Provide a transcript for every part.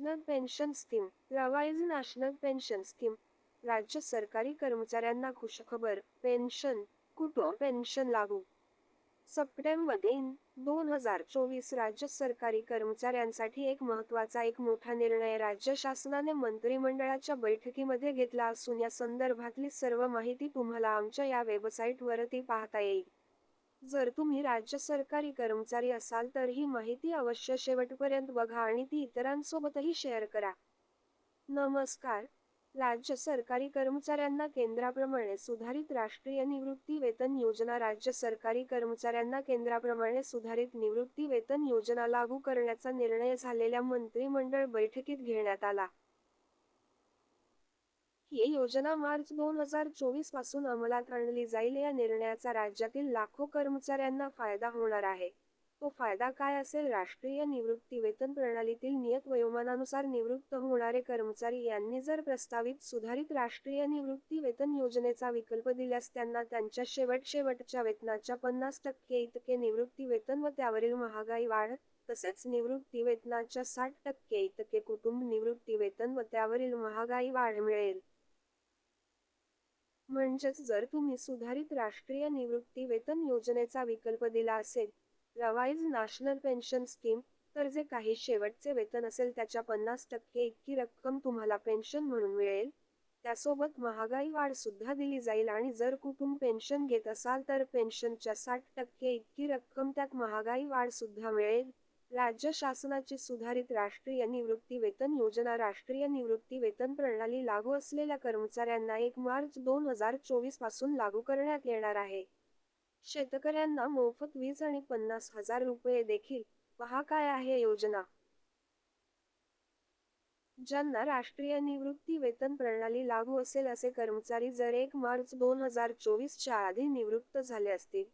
National pension scheme revise national pension scheme राज्य सरकारी कर्मचाऱ्यांना खुशखबर. पेन्शन कुटुंब पेन्शन लागू. सप्टेंबर दिन दोन हजार चोवीस राज्य सरकारी कर्मचाऱ्यांसाठी एक महत्त्वाचा एक मोठा निर्णय राज्य शासनाने मंत्रिमंडळाच्या बैठकीमध्ये घेतला असून या संदर्भातली सर्व माहिती तुम्हाला आमच्या या वेबसाईटवरती पाहता येईल. जर तुम्ही राज्य सरकारी कर्मचारी असाल तर ही माहिती अवश्य शेवटपर्यंत बघा आणि ती इतरांसोबतही शेअर करा. नमस्कार. राज्य सरकारी कर्मचाऱ्यांना केंद्राप्रमाणे सुधारित राष्ट्रीय निवृत्ती वेतन योजना राज्य सरकारी कर्मचाऱ्यांना केंद्राप्रमाणे सुधारित निवृत्ती वेतन योजना लागू करण्याचा निर्णय झालेल्या मंत्रिमंडळ बैठकीत घेण्यात आला. ही योजना मार्च दोन हजार चोवीसपासून अंमलात आणली जाईल. या निर्णयाचा राज्यातील लाखो कर्मचाऱ्यांना फायदा होणार आहे. तो फायदा काय असेल? राष्ट्रीय निवृत्ती वेतन प्रणालीतील नियत वयोमानानुसार निवृत्त होणारे कर्मचारी यांनी जर प्रस्तावित सुधारित राष्ट्रीय निवृत्ती वेतन योजनेचा विकल्प दिल्यास त्यांना त्यांच्या शेवट शेवटच्या वेतनाच्या पन्नास टक्के इतके निवृत्ती वेतन व त्यावरील महागाई वाढ तसेच निवृत्ती वेतनाच्या साठ टक्के इतके कुटुंब निवृत्ती वेतन व त्यावरील महागाई वाढ मिळेल. म्हणजेच जर तुम्ही सुधारित राष्ट्रीय निवृत्ती वेतन योजनेचा विकल्प दिला असेल रवाईज नॅशनल पेन्शन स्कीम तर जे काही शेवटचे वेतन असेल त्याच्या पन्नास टक्के इतकी रक्कम तुम्हाला पेन्शन म्हणून मिळेल. त्यासोबत महागाई वाढ सुद्धा दिली जाईल आणि जर कुटुंब पेन्शन घेत असाल तर पेन्शनच्या साठ टक्के इतकी रक्कम त्यात महागाई वाढ सुद्धा मिळेल. राज्य शासनाची सुधारित राष्ट्रीय निवृत्ती वेतन योजना राष्ट्रीय निवृत्ती वेतन प्रणाली लागू असलेल्या कर्मचाऱ्यांना एक मार्च दोन हजार चोवीसपासून लागू करण्यात येणार आहे. शेतकऱ्यांना मोफत वीज आणि पन्नास हजार रुपये देखील. पहा काय आहे योजना? ज्यांना राष्ट्रीय निवृत्ती वेतन प्रणाली लागू असेल असे कर्मचारी जर एक मार्च दोन हजार चोवीसच्या आधी निवृत्त झाले असतील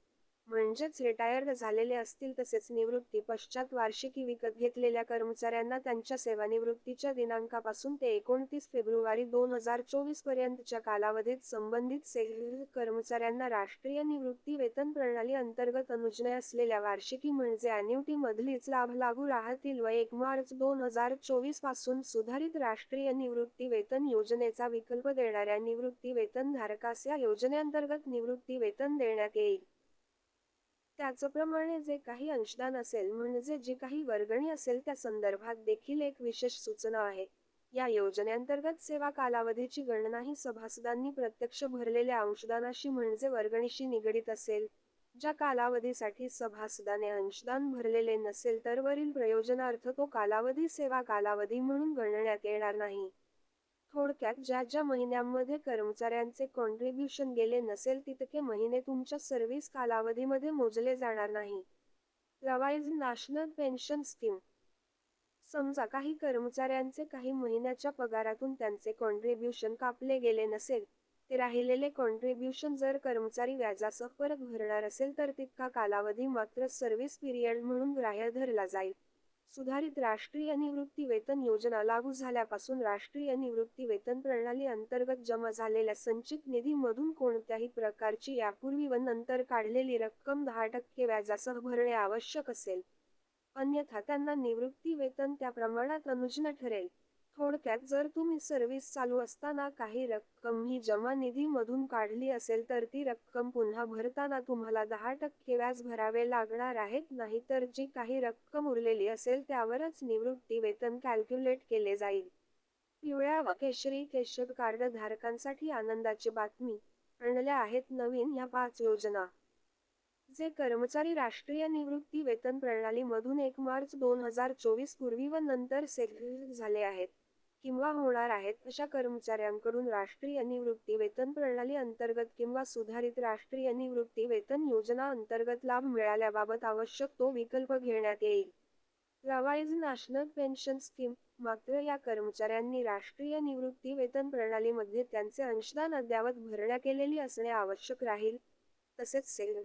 म्हणजेच रिटायर्ड झालेले असतील तसेच निवृत्ती पश्चात वार्षिकी विकत घेतलेल्या कर्मचाऱ्यांना त्यांच्या सेवानिवृत्तीच्या दिनांकापासून ते एकोणतीस फेब्रुवारी दोन हजार चोवीस पर्यंतच्या कालावधीत संबंधित सेल कर्मचाऱ्यांना राष्ट्रीय निवृत्ती वेतन प्रणाली अंतर्गत अनुज्ञय असलेल्या वार्षिकी म्हणजे अॅन्युटी मधलीच लाभ लागू राहतील व एक मार्च दोन हजार चोवीसपासून सुधारित राष्ट्रीय निवृत्ती वेतन योजनेचा विकल्प देणाऱ्या निवृत्ती वेतन धारकास या योजनेअंतर्गत निवृत्ती वेतन देण्यात येईल. त्याचप्रमाणे जे काही अंशदान असेल म्हणजे जी काही वर्गणी असेल त्या संदर्भात देखील एक विशेष सूचना आहे. या योजनेअंतर्गत सेवा कालावधीची गणना ही सभासदांनी प्रत्यक्ष भरलेल्या अंशदानाशी म्हणजे वर्गणीशी निगडीत असेल. ज्या कालावधीसाठी सभासदाने अंशदान भरलेले नसेल तर वरील प्रयोजनार्थ तो कालावधी सेवा कालावधी म्हणून गणण्यात येणार नाही. थोडक्यात ज्या ज्या महिन्यांमध्ये कर्मचाऱ्यांचे कॉन्ट्रीब्युशन गेले नसेल तितके महिने तुमच्या सर्व्हिस कालावधीमध्ये मोजले जाणार नाही. रवाईज नॅशनल पेन्शन स्कीम समजा काही कर्मचाऱ्यांचे काही महिन्याच्या पगारातून त्यांचे कॉन्ट्रीब्युशन कापले गेले नसेल ते राहिलेले कॉन्ट्रीब्युशन जर कर्मचारी व्याजासह परत भरणार असेल तर तितका कालावधी मात्र सर्व्हिस पिरियड म्हणून ग्राह्य धरला जाईल. सुधारित राष्ट्रीय निवृत्ती वेतन योजना लागू झाल्यापासून राष्ट्रीय निवृत्ती वेतन प्रणाली अंतर्गत जमा झालेल्या संचित निधीमधून कोणत्याही प्रकारची यापूर्वी व नंतर काढलेली रक्कम दहा टक्के व्याजासह भरणे आवश्यक असेल. अन्यथा त्यांना निवृत्ती वेतन त्या प्रमाणात अनुजन ठरेल. थोडक्यात जर तुम्ही सर्व्हिस चालू असताना काही रक्कम ही जमा निधीमधून काढली असेल तर ती रक्कम पुन्हा भरताना तुम्हाला दहा टक्के व्याज भरावे लागणार आहेत. नाही तर जी काही रक्कम उरलेली असेल त्यावरच निवृत्ती वेतन कॅल्क्युलेट केले जाईल. पिवळ्या व केशरी केशव कार्ड धारकांसाठी आनंदाची बातमी. आणल्या आहेत नवीन ह्या पाच योजना. जे कर्मचारी राष्ट्रीय निवृत्ती वेतन प्रणालीमधून एक मार्च दोन हजार चोवीस पूर्वी व नंतर सेल झाले आहेत. किंवा होणार आहेत अशा कर्मचाऱ्यांकडून राष्ट्रीय निवृत्ती वेतन प्रणाली अंतर्गत किंवा सुधारित राष्ट्रीय निवृत्ती वेतन योजना अंतर्गत लाभ मिळाल्याबाबत आवश्यक तो विकल्प घेण्यात येईल. रवाईज नॅशनल पेन्शन स्कीम मात्र या कर्मचाऱ्यांनी राष्ट्रीय निवृत्ती वेतन प्रणालीमध्ये त्यांचे अंशदान अद्यावत भरण्या केलेली असणे आवश्यक राहील तसेच सेल